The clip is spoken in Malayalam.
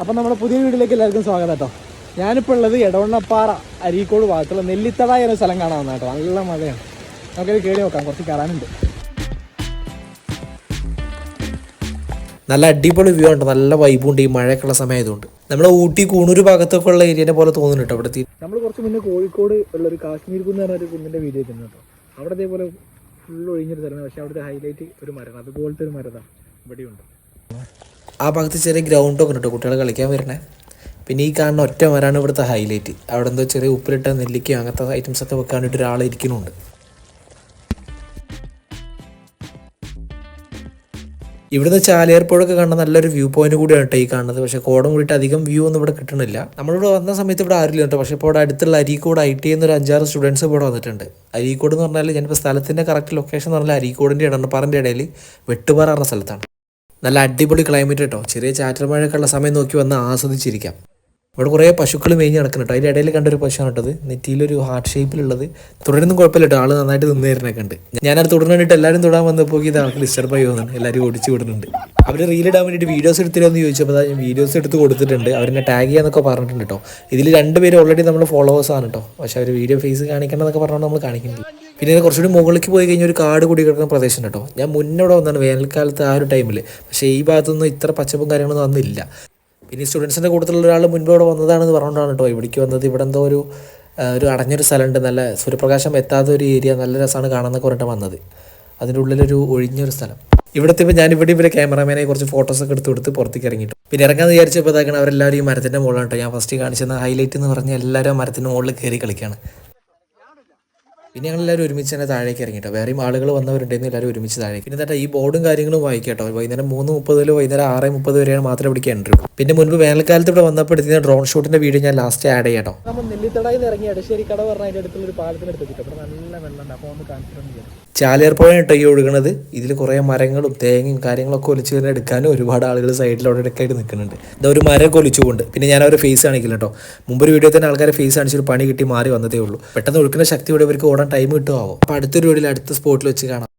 അപ്പം നമ്മുടെ പുതിയ വീട്ടിലേക്ക് എല്ലാവർക്കും സ്വാഗതം കേട്ടോ. ഞാനിപ്പോൾ ഉള്ളത് എടവണ്ണപ്പാറ അരീക്കോട് ഭാഗത്തുള്ള നെല്ലിത്തട എന്ന സ്ഥലം കാണാൻ വന്ന കേട്ടോ. നല്ല മഴയാണ്. നമുക്കത് കേടി നോക്കാം. കുറച്ച് കയറാനുണ്ട്. നല്ല അടിപൊളി വ്യൂ ഉണ്ട് നല്ല വൈബുണ്ട് ഈ മഴയൊക്കെയുള്ള സമയമായതുകൊണ്ട്. നമ്മുടെ ഊട്ടി കൂണൂർ ഭാഗത്തൊക്കെ ഉള്ള ഏരിയനെ പോലെ തോന്നുന്നു കേട്ടോ ഇവിടെ നമ്മൾ കുറച്ച് മുന്നേ കോഴിക്കോട് ഉള്ള ഒരു കാശ്മീർ കുന്ന് പറഞ്ഞ ഒരു കുന്നിന്റെ വീഡിയോ തന്നെ കേട്ടോ. അവിടെ ഇതേപോലെ ഫുൾ ഒഴിഞ്ഞൊരു സ്ഥലമാണ്. പക്ഷേ അവിടുത്തെ ഹൈലൈറ്റ് ഒരു മരമാണ്. അതുപോലത്തെ ഒരു മരതാണ് ഇവിടെയുണ്ട്. ആ ഭാഗത്ത് ചെറിയ ഗ്രൗണ്ടൊക്കെ ഉണ്ട് കേട്ടോ കുട്ടികൾ കളിക്കാൻ വരണേ പിന്നെ ഈ കാണുന്ന ഒറ്റ മരാണ് ഇവിടുത്തെ ഹൈലൈറ്റ് അവിടെ എന്തോ ചെറിയ ഉപ്പിലിട്ട നെല്ലിക്കയോ അങ്ങനത്തെ ഐറ്റംസ് ഒക്കെ വെക്കാൻ വേണ്ടിയിട്ട് ഒരാൾ ഇരിക്കുന്നുണ്ട് ഇവിടുന്ന് ചാലിയാർപ്പുഴൊക്കെ കണ്ട നല്ലൊരു വ്യൂ പോയിന്റ് കൂടിയാണ് കേട്ടോ ഈ കാണുന്നത്. പക്ഷേ കോടം കൂടിയിട്ട് അധികം വ്യൂ ഒന്നും ഇവിടെ കിട്ടണില്ല. നമ്മളിവിടെ വന്ന സമയത്ത് ഇവിടെ ആരില്ല കേട്ടോ പക്ഷേ ഇപ്പോൾ ഇവിടെ അടുത്തുള്ള അരീക്കോട് ഐ ടി എന്നൊരു അഞ്ചാറ് സ്റ്റുഡൻസ് ഇവിടെ വന്നിട്ടുണ്ട്. അരീക്കോട് എന്ന് പറഞ്ഞാൽ ഞാനിപ്പോൾ സ്ഥലത്തിന്റെ കറക്റ്റ് ലൊക്കേഷൻ എന്ന് പറഞ്ഞാൽ അരീക്കോടിന്റെ ഇടണ്ടപ്പാറിന്റെ ഇടയിൽ വെട്ടുപാറ സ്ഥലത്താണ്. നല്ല അടിപൊളി ക്ലൈമറ്റ് കേട്ടോ. ചെറിയ ചാറ്റൽ മഴയൊക്കെ ഉള്ള സമയം നോക്കി വന്ന് ആസ്വദിച്ചിരിക്കാം. ഇവിടെ കുറേ പശുക്കൾ മേഞ്ഞ് നടക്കുന്നു കേട്ടോ അതിന്റെ ഇടയിൽ കണ്ടൊരു പശുവാണ് കേട്ടത് നെറ്റിയിലൊരു ഹാർട്ട് ഷേപ്പിലുള്ളത് തുടരുന്നു കുഴപ്പമില്ല കേട്ടോ. ആൾ നന്നായിട്ട് നിന്ന് തരുന്നൊക്കെ ഉണ്ട്. ഞാനത് തുടർന്ന് വേണ്ടിയിട്ട് എല്ലാവരും തൊടാൻ വന്നപ്പോൾ ഇത് ആൾക്ക് ഡിസ്റ്റർബ് ആയി തോന്നുന്നു എല്ലാവരും ഓടിച്ചു വിടുന്നുണ്ട്. അവർ റീൽ ഇടാൻ വേണ്ടിയിട്ട് വീഡിയോസ് എടുത്തിരുന്നു ചോദിച്ചപ്പോൾ ഞാൻ വീഡിയോസ് എടുത്ത് കൊടുത്തിട്ടുണ്ട്. അവരെന്നെ ടാഗ് ചെയ്യാന്നൊക്കെ പറഞ്ഞിട്ടുണ്ട് കേട്ടോ. ഇതിൽ രണ്ടുപേരും ഓൾറെഡി നമ്മൾ ഫോളോവേഴ്സ് ആണ് കേട്ടോ. പക്ഷെ അവർ വീഡിയോ ഫേസ് കാണിക്കണം എന്നൊക്കെ പറഞ്ഞുകൊണ്ട് നമ്മൾ കാണിക്കുന്നില്ല. പിന്നെ കുറച്ചുകൂടി മുകളിലേക്ക് പോയി കഴിഞ്ഞാൽ ഒരു കാട് കൂടി കിടക്കുന്ന പ്രദേശം കേട്ടോ. ഞാൻ മുന്നോട് വന്നാണ് വേനൽക്കാലത്ത് ആ ഒരു ടൈമിൽ പക്ഷേ ഈ ഭാഗത്തൊന്നും ഇത്ര പച്ചപ്പും കാര്യങ്ങളൊന്നും വന്നില്ല പിന്നെ സ്റ്റുഡൻസിന്റെ കൂട്ടത്തിലുള്ള ഒരാൾ മുൻപ് ഇവിടെ വന്നതാണെന്ന് പറഞ്ഞുകൊണ്ടാണ് കേട്ടോ ഇവിടേക്ക് വന്നത്. ഇവിടെ എന്തോ ഒരു ഒരു അടഞ്ഞൊരു സ്ഥലമുണ്ട്. നല്ല സൂര്യപ്രകാശം എത്താത്ത ഒരു ഏരിയ. നല്ല രസമാണ് കാണാമെന്നൊക്കെ പറഞ്ഞിട്ട് വന്നത്. അതിന്റെ ഉള്ളിലൊരു ഒഴിഞ്ഞൊരു സ്ഥലം. ഇവിടുത്തെ ഇപ്പോൾ ഞാൻ ഇവിടെ ഇവരെ ക്യാമറാമാനെ കുറച്ച് ഫോട്ടോസൊക്കെ എടുത്ത് കൊടുത്ത് പുറത്തേക്ക് ഇറങ്ങിയിട്ട്. പിന്നെ ഇറങ്ങാൻ വിചാരിച്ചപ്പോൾ ഇതാക്കണം അവരെല്ലാവരും ഈ മരത്തിന്റെ മുകളിലാണ് കേട്ടോ ഞാൻ ഫസ്റ്റ് കാണിച്ചെന്ന ഹൈലൈറ്റ് എന്ന് പറഞ്ഞാൽ എല്ലാവരും മരത്തിന്റെ മുകളിൽ കയറി കളിക്കുകയാണ് പിന്നെ ഞങ്ങൾ എല്ലാവരും ഒരുമിച്ച് തന്നെ താഴേക്ക് ഇറങ്ങിട്ടോ. വേറെയും ആളുകൾ വന്നവരുണ്ടെന്ന് എല്ലാവരും ഒരുമിച്ച് താഴേക്ക്. പിന്നെ തന്നെ ഈ ബോർഡും കാര്യങ്ങളും വായിക്കാട്ടോ. വൈകുന്നേരം മൂന്ന് മുപ്പത് മുതൽ വൈകുന്നേരം ആറ് മുപ്പത് വരെയാണ് മാത്രമേ ഇവിടേക്ക് എൻട്രി പിന്നെ മുൻപ് വേനൽക്കാലത്ത് ഇവിടെ വന്നപ്പോൾ എടുത്തിരുന്ന ഡ്രോൺ ഷൂട്ടിന്റെ വീഡിയോ ഞാൻ ലാസ്റ്റ് ആഡ് ചെയ്യാട്ടോ. നമ്മൾ നെല്ലിത്തടയിൽ ഇറങ്ങി എടശ്ശേരി കട പറഞ്ഞ അതിന്റെ അടുത്തുള്ള ഒരു എത്തിയിട്ട് അവിടെ നല്ല വെള്ളം അപ്പോൾ ഒന്ന് കാണിച്ചിട്ടുണ്ട് വിചാരിച്ചു ചാലിയാർപ്പുഴ കേട്ടോ ഈ ഒഴുകണത്. ഇതിൽ കുറേ മരങ്ങളും തേങ്ങയും കാര്യങ്ങളൊക്കെ ഒലിച്ചു വരുന്ന എടുക്കാനും ഒരുപാട് ആളുകൾ സൈഡിൽ അവിടെ ഇടയ്ക്കായിട്ട് നിൽക്കുന്നുണ്ട്. ഇതാ ഒരു മരം ഒലിച്ചുകൊണ്ട് പിന്നെ ഞാൻ അവരെ ഫേസ് കാണിക്കില്ല കേട്ടോ മുമ്പ് ഒരു വീഡിയോ തന്നെ ആൾക്കാരെ ഫേസ് കാണിച്ചൊരു പണി കിട്ടി മാറി വന്നതേ ഉള്ളൂ. പെട്ടെന്ന് ഒഴുക്കുന്ന ശക്തി ഇവിടെ ഇവർക്ക് ഓടാൻ ടൈം കിട്ടുമോ അപ്പോൾ അടുത്തൊരു വീഡിയോയിൽ അടുത്ത സ്പോട്ടിൽ വെച്ച് കാണാം.